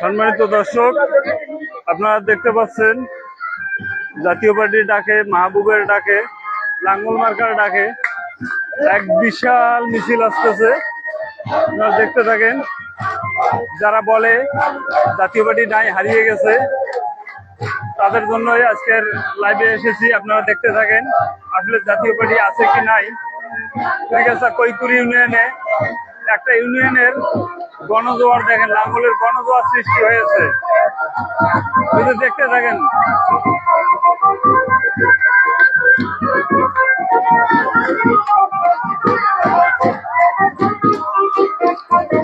সম্মানিত দর্শক, আপনারা দেখতে পাচ্ছেন, জাতীয় পার্টির ডাকে, মাহবুবের ডাকে, লাঙ্গল মার্কার ডাকে, এক বিশাল মিছিল আসতেছে। আপনারা দেখতে থাকেন, যারা বলে জাতীয় পার্টি নাই, হারিয়ে গেছে, তাদের জন্যই আজকের লাইভে এসেছি। আপনারা দেখতে থাকেন, আসলে জাতীয় পার্টি আছে কি নাই। ঠিক আছে কৈকুর ইউনিয়নে একটা ইউনিয়নের গণজোয়ার দেখেন লাঙ্গলের গণজোয়ার সৃষ্টি হয়েছে। শুধু দেখতে থাকেন। লাঙ্গলের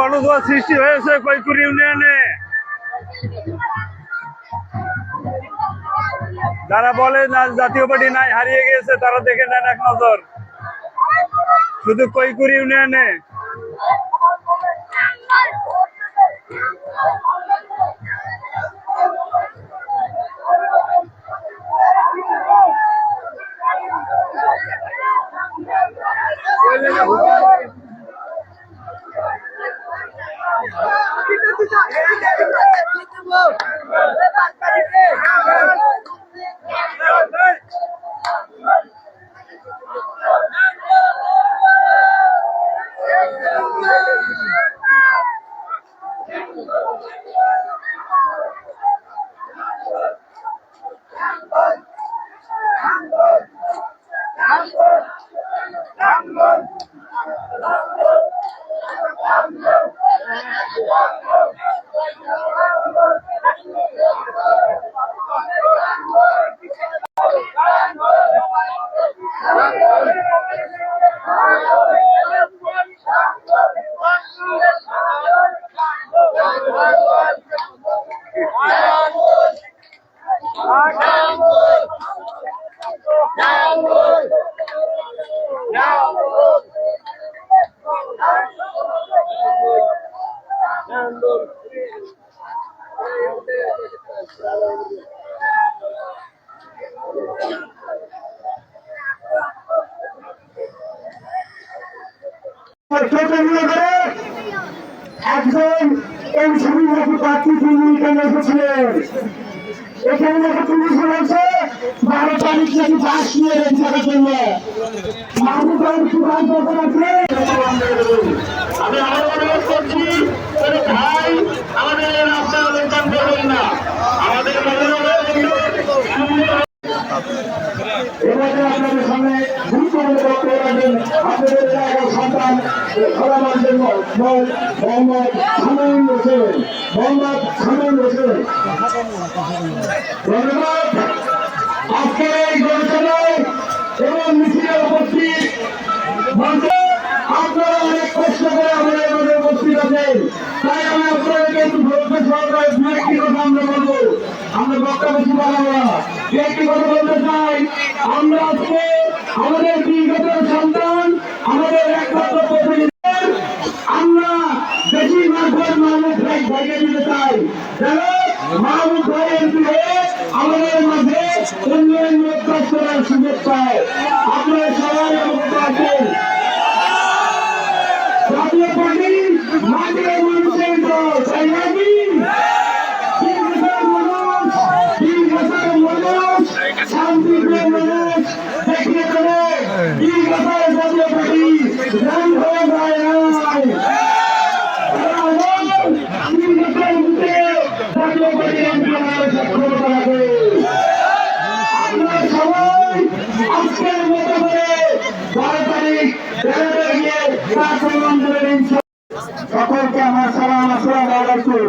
গণজোয়ার সৃষ্টি হয়েছে কৈকুর ইউনিয়নে। যারা বলে না, জাতীয় পার্টি নাই, হারিয়ে গিয়েছে, তারা দেখে নেন এক নজর। শুধু কৈকুর ইউনিয়নে। একজন এই সুবিধাকে প্রার্থী তিনি এসেছিলেন এখানে দেখে পুলিশ বলেছে বারো তারিখ নাকি বাস নিয়ে রেখে জন্য। মাহবুব ভাই কি আছে। আমি আরও অনুরোধ করছি ভাই আমাদের রাস্তায় অবস্থান করবেন না। আমাদের এবারে আপনাদের সামনে গুরুত্বপূর্ণ বক্তব্য রাখবেন। আপনাদের আমাদের আমরা বলব। আমরা আজকে আমাদের বিগত সন্তান আমাদের একমাত্র আমরা বেশিরভাগ ভোট মাহমুদ ভাই ভাইকে দিতে চাই। মাহমুদ ভাইয়ের দিকে আমাদের মাঝে উন্নয়ন কাজ করার সুযোগ পায়। আপনারা সবাই অবগত আছেন। জাতীয় পার্টি মাটির মানুষের দল, তাই নাকি? শান্তিপ্রিয় মানুষ দেখলে করে তিন হাজার জাতীয় পার্টি রান হয়ে যায় নাই তিন হাজার মুখে জাতীয় পার্টি রান সক্ষমতা রাখে আপনারা সবাই আজকের মতো করে বারো তারিখ তেরো তারিখে কাজ সকলকে আমার সালাম আসসালাম আলাইকুম।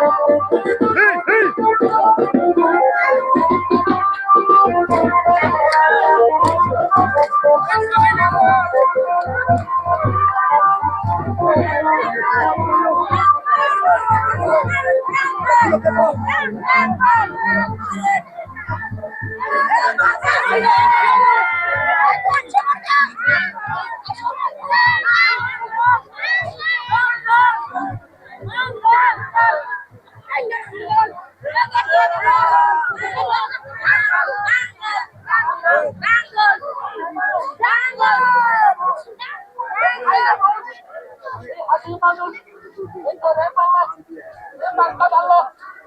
Yeah.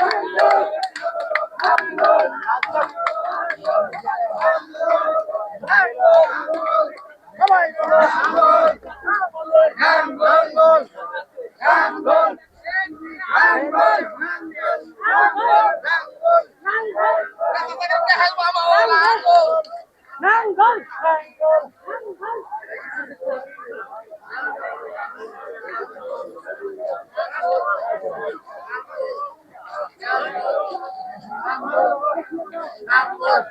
Aleluia! a tua